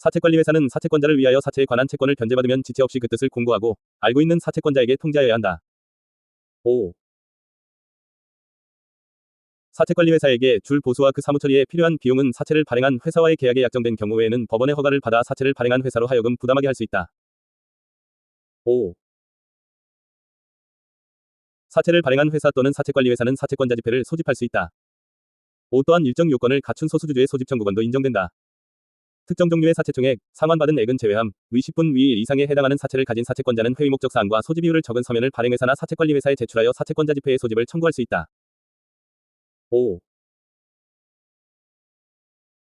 사채관리회사는 사채권자를 위하여 사채에 관한 채권을 변제받으면 지체 없이 그 뜻을 공고하고 알고 있는 사채권자에게 통지하여야 한다. 5. 사채관리회사에게 줄 보수와 그 사무처리에 필요한 비용은 사채를 발행한 회사와의 계약에 약정된 경우 외에는 법원의 허가를 받아 사채를 발행한 회사로 하여금 부담하게 할 수 있다. 5. 사채를 발행한 회사 또는 사채관리회사는 사채권자 지폐를 소집할 수 있다. 5 또한 일정 요건을 갖춘 소수주주의 소집 청구권도 인정된다. 특정 종류의 사채총액, 상환받은 액은 제외함, 위 10분 위 이상에 해당하는 사채를 가진 사채권자는 회의 목적 사항과 소집 이유를 적은 서면을 발행회사나 사채관리회사에 제출하여 사채권자 지폐의 소집을 청구할 수 있다. 5.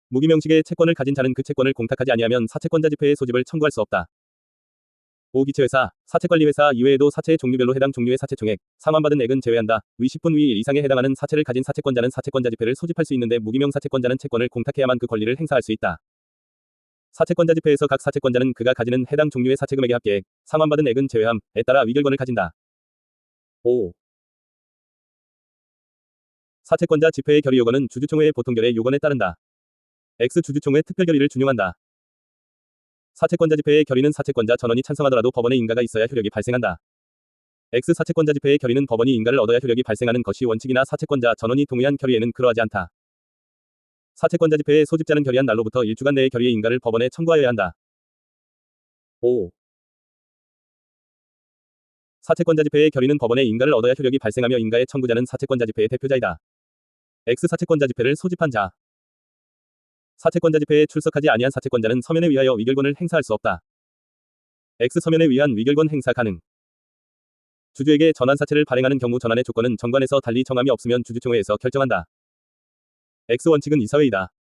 무기명식의 채권을 가진 자는 그 채권을 공탁하지 아니하면 사채권자 지폐의 소집을 청구할 수 없다. 5. 기체회사, 사채관리회사 이외에도 사채의 종류별로 해당 종류의 사채총액, 상환받은 액은 제외한다. 위 10분 위 이상에 해당하는 사채를 가진 사채권자는 사채권자 지폐를 소집할 수 있는데 무기명 사채권자는 채권을 공탁해야만 그 권리를 행사할 수 있다. 사채권자 지폐에서 각 사채권자는 그가 가지는 해당 종류의 사채금액의 합계액, 상환받은 액은 제외함에 따라 위결권을 가진다. 5. 사채권자 지폐의 결의 요건은 주주총회의 보통결의 요건에 따른다. X 주주총회 특별결의를 준용한다. 사채권자 지폐의 결의는 사채권자 전원이 찬성하더라도 법원의 인가가 있어야 효력이 발생한다. X 사채권자 지폐의 결의는 법원이 인가를 얻어야 효력이 발생하는 것이 원칙이나 사채권자 전원이 동의한 결의에는 그러하지 않다. 사채권자 지폐의 소집자는 결의한 날로부터 일주간 내에 결의의 인가를 법원에 청구하여야 한다. 5. 사채권자 지폐의 결의는 법원의 인가를 얻어야 효력이 발생하며 인가의 청구자는 사채권자 지폐의 대표자이다. X 사채권자 지폐를 소집한 자. 사채권자 지폐에 출석하지 아니한 사채권자는 서면에 위하여 위결권을 행사할 수 없다. X 서면에 의한 위결권 행사 가능. 주주에게 전환 사채를 발행하는 경우 전환의 조건은 정관에서 달리 정함이 없으면 주주총회에서 결정한다. X 원칙은 이사회이다.